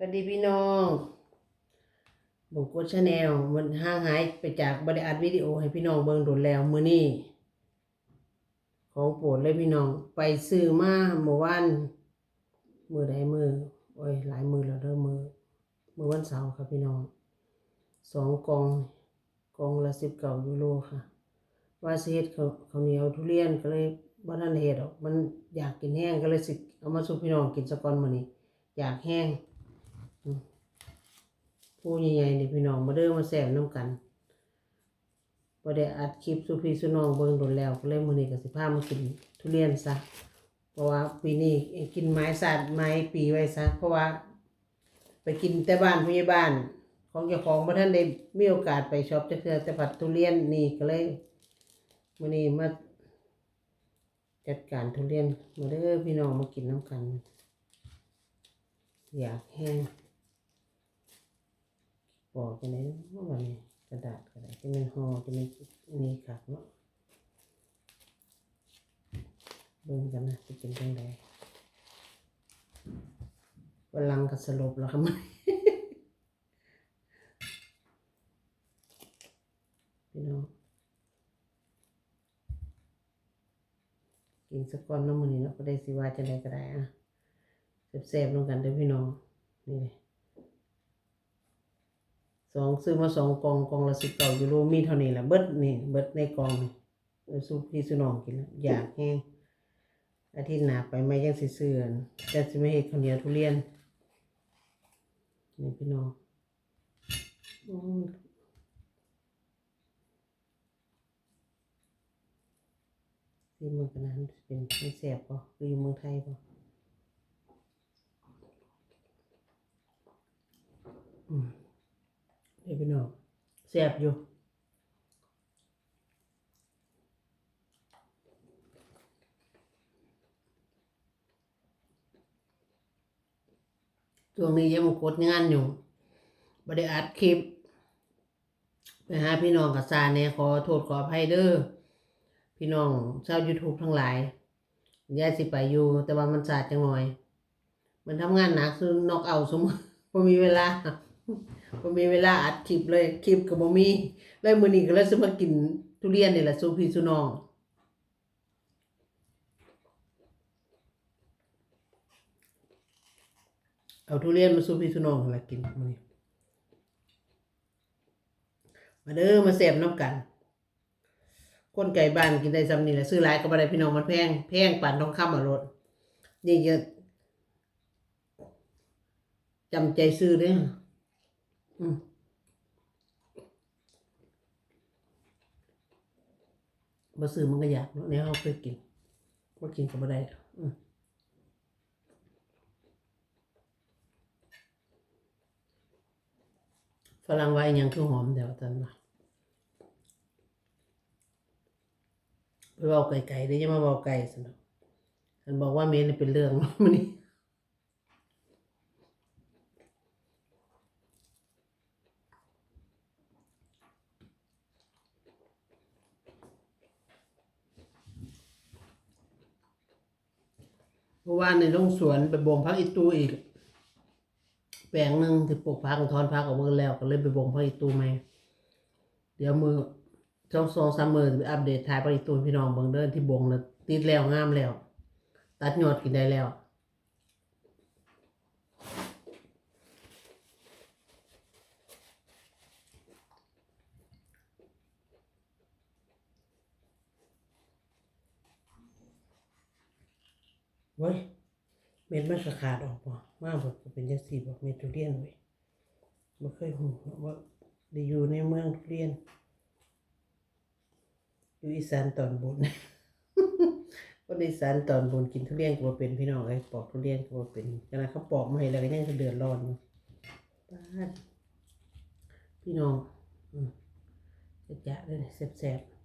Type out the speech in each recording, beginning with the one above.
สวัสดีพี่น้องบงกดชาแนลมันห่างหายไปจากบริอัดวิดีโอให้พี่น้องเบิ่งโดนแล้วมื้อนี้ ของโปรดเลยพี่น้อง ไปซื้อมาเมื่อวานมือใดมือโอ้ยหลายมือแล้วเด้อมื้อมื้อวันเสาร์ครับพี่น้องสองกองกองละ19ยูโรค่ะ ว่าสิเฮ็ดข้าวข้าเหนียวทุเรียนก็เลยบ่ทันได้เฮ็ดดอกมันอยากกินแห้งก็เลยสิเอามาสู่พี่น้องกินซะก่อนมื้อนี้ อยากแห้ง ผู้ใหญ่ๆนี่พี่น้องมาเด้อมาแซมน้ำกันบ่ได้อัดคลิปสุพีสุน้องเบิ่งโดนแล้วก็เลยมื้อนี้ก็สิพามากินทุเรียนซะเพราะว่าปีนี้กินไม้สาดไม้ปีไว้ซะเพราะว่า ไปกินแต่บ้านผู้ใหญ่บ้าน ของเจ้าของบ่ทันได้มีโอกาสไปช็อปจักเทื่อแต่ผัดทุเรียนนี่ก็เลยมื้อนี้มาจัดการทุเรียนมาเด้อพี่น้องมากินน้ำกัน อยากแห้ง ปอกกันเลยว่ามันกระดาษกระดาษจะเป็นห่อจะเป็นนี่ขัดเนาะเบิ่งกันนะจะเป็นยังไงกำลังกับสลบแล้วครับมันพี่น้องกินสักก้อนน้ำมันนี่เนาะก็ได้สิว่าจะได้ก็ได้อะแซ่บๆลงกันเด้อพี่น้องนี่เลย สองซื้อมาสองกองกองละสิบเก้ายูโรมีเท่านี้แหละเบิดนี่เบิดในกองนี่เออสู้พี่สู้น้องกินแล้วอยากแห้งอาทิตย์หนาไปไม่ยังสิเสื่อนแต่สิไม่เห็ดข้าวเหนียวทุเรียนนี่พี่น้องอ้ยที่เมืองกันนั้นเป็นไม่แสบป่ะคืออยู่เมืองไทยป่ะอืม เดี๋ยวพี่น้องแซ่บอยู่ช่วงนี้ยังมากดงานอยู่บ่ได้อัดคลิปไปหาพี่น้องกับซาเน่ขอโทษขออภัยเด้อพี่น้องชาว YouTube ทั้งหลายย่าสิไปอยู่ แต่ว่ามันสาดจังหน่อย มันทำงานหนักซึ่งนอกเอาสมบ่มีเวลา บ่มีเวลาอัดคลิปเลยคลิปก็บ่มีเลยมื้อนี้ก็เลยสิมากินทุเรียนนี่แหละสู่พี่สู่น้องเอาทุเรียนมาสู่พี่สู่น้องนั่นล่ะกินมื้อนี้มาเด้อมาแซ่บน้ำกันคนไก่บ้านกินได้ซ้ำนี่แหละซื้อหลายก็บ่ได้พี่น้องมันแพงแพงปานทองคำอะรถนี่จะจำใจซื้อเด้อ มาซื้อมันก็อยากเนาะเนี่ยเขาเคยกินว่ากินก็บ่ได้อืมฝรั่งว่าอหยังคือหอมเดี๋ยวจันว่าไปเบาไก่ๆเดี๋ยวจะมาเบาไก่สนุกฉันบอกว่าเมนเป็นเรื่องมันนี่ เพราะว่าในร่องสวนไปบ่งพักอีตูอีก แปลงหนึ่งที่ปลูกพักทอนพักออกมาแล้วก็เลยไปบ่งพักอีตูใหม่เดี๋ยวมือช่องสองสามมือจะไปอัปเดตถ่ายพักอีตูพี่น้องบางเดินที่บ่งแล้วติดแล้วงามแล้ว ตัดยอดกินได้แล้ว เว้ยเม็ดมันก็ขาดออกบ่มาบ่เป็นจังซี่บ่เม็ดทุเรียนเว้ยบ่เคยฮู้ว่าได้อยู่ในเมืองทุเรียน อยู่อีสานตอนบนคนอีสานตอนบนกินทุเรียนก็บ่เป็นพี่น้องเอ้ปอกทุเรียนก็บ่เป็นขณะเขาปอกมาให้แล้วก็ยังจะเดือดร้อนบ้านพี่น้องอจะจะเลยแซ่บๆ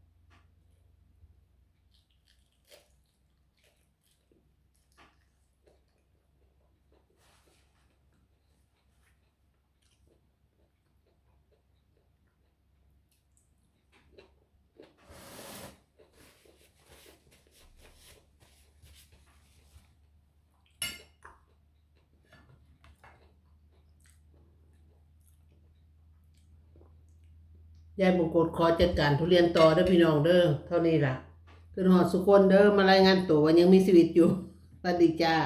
ยายบงกฎขอจัดการทุเรียนต่อเด้อพี่น้องเด้อเท่านี้ล่ะคือหอดสุคนเด้อมารายงานตัวว่ายังมีชีวิตอยู่สวัสดีจ้า